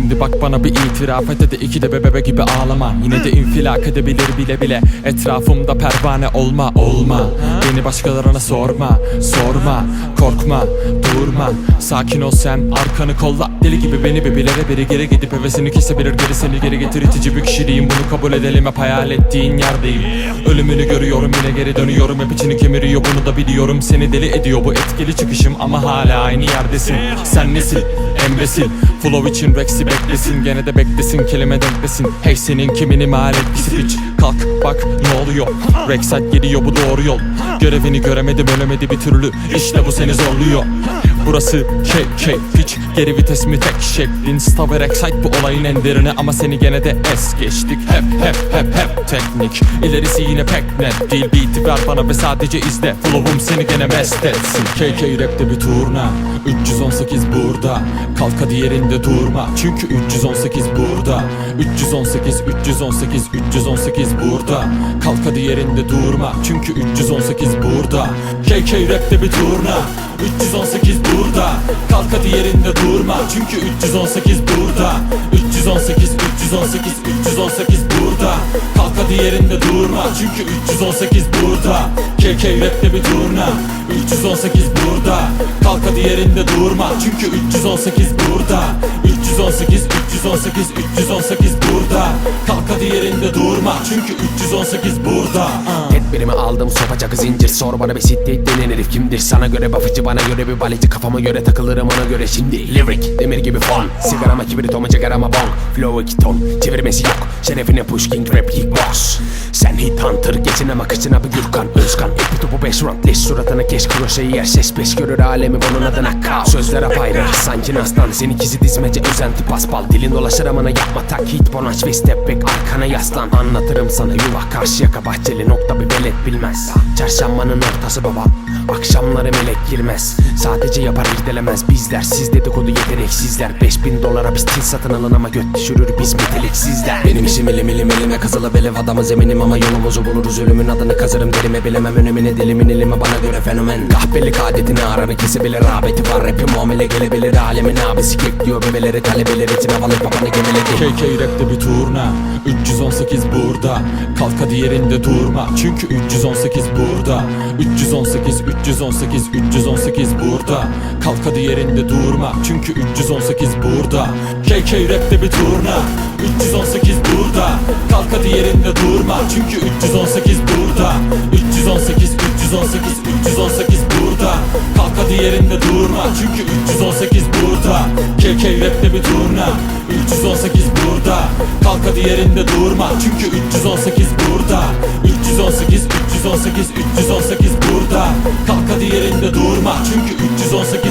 Şimdi bak bana bir itiraf et hadi iki de bebe gibi ağlama. Yine de infilak edebilir bile bile. Etrafımda pervane olma olma. Beni başkalarına sorma sorma. Korkma durma. Sakin ol sen arkanı kolla. Deli gibi beni bebilere biri geri gidip hevesini kesebilir. Geri seni geri getir itici bir kişiliğim. Bunu kabul edelim hep hayal ettiğin yerdeyim. Ölümünü görüyorum yine geri dönüyorum. Hep içini kemiriyor bunu da biliyorum. Seni deli ediyor bu etkili çıkışım Ama hala aynı yerdesin. Sen nesil emresil Flow için Rex'i beklesin Gene de beklesin kelime denklesin Hey senin kimini mal etkisi piç? Kalk bak ne oluyor? Rexite geliyor bu doğru yol Görevini göremedim ölemedi bir türlü. İşte bu seni zorluyor. Burası KK piç Geri vites mi tek şeklin Stav ve Rexite bu olayın en derini Ama seni gene de es geçtik. Hep hep hep hep teknik. İlerisi yine pek net değil. Beat'i ver bana ve sadece izle. Flow'um seni gene mest etsin. KK rapte bir turna. 318 burada. Kalk hadi yerinde durma. Çünkü 318 burada. 318 318 318 burada. Kalk hadi yerinde durma. Çünkü 318 burada KK rapte bir turna 318 burada Kalk hadi yerinde durma Çünkü 318 burada 318 318 318 burada Kalk hadi yerinde durma Çünkü 318 burada KK rapte bir turna 318 burada Kalk hadi yerinde durma Çünkü 318 burada 318 318 318 burada Kalk hadi yerinde durma Çünkü 318 burada Ah. Tedbirimi aldım sopacak zincir. Sor bana bir sitte denen herif kimdir? Sana göre bafıcı bana göre bir baleci Kafama göre takılırım ona göre şimdi. Lyric demir gibi fon. Sigarama kibrit oma cigarama bong. Flow iki ton çevirmesi yok. Şerefine push king rap kickbox Sen hit hunter geçin ama kıçına bir Gürkan Özkan topu beş round leş suratına keş kroşeyi yer. Ses beş görür alemi bunun adına kaos Sözler apayrı sanki aslan. Seninkizi dizmece özenti paspal. Dilin dolaşır amına yapma tak. Hit bonaç ve step back arkana yaslan. Anlatırım sana yuva karşı yaka nokta bir velet bilmez. Çarşambanın ortası baba Akşamları melek girmez. Sadece yapar irdelemez bizler. Siz dedikodu yeteneksizler 5000 dolara pistin satın alın ama göt düşürür biz meteliksizler Benim işim elim elim elime kazılı belev adamı zeminim ama yolumuzu buluruz Ölümün adını kazırım derime bilemem önemini dilimin elime bana göre fenomen. Kahpelik adetini aranı kesebilir Rağbeti var. Rapi muamele gelebilir Alemin abisi kekliyor bebeleri talebeleri için havalı babanı gemeledi. KK rapte bir turna 318 burada. Kalk hadi yerinde durma Çünkü 318 burada. 318 318 318 burada. Kalk hadi yerinde durma Çünkü 318 burada. KK rapte bir turna 318 burada. Kalk hadi yerinde durma Çünkü 318 burada 318 318 burada. Kalk hadi yerinde durma Çünkü 318 burada. KK rapte bir turna 318 burada. Kalk hadi yerinde durma Çünkü 318 burada. 318 318 318 burada. Kalk hadi yerinde durma Çünkü 318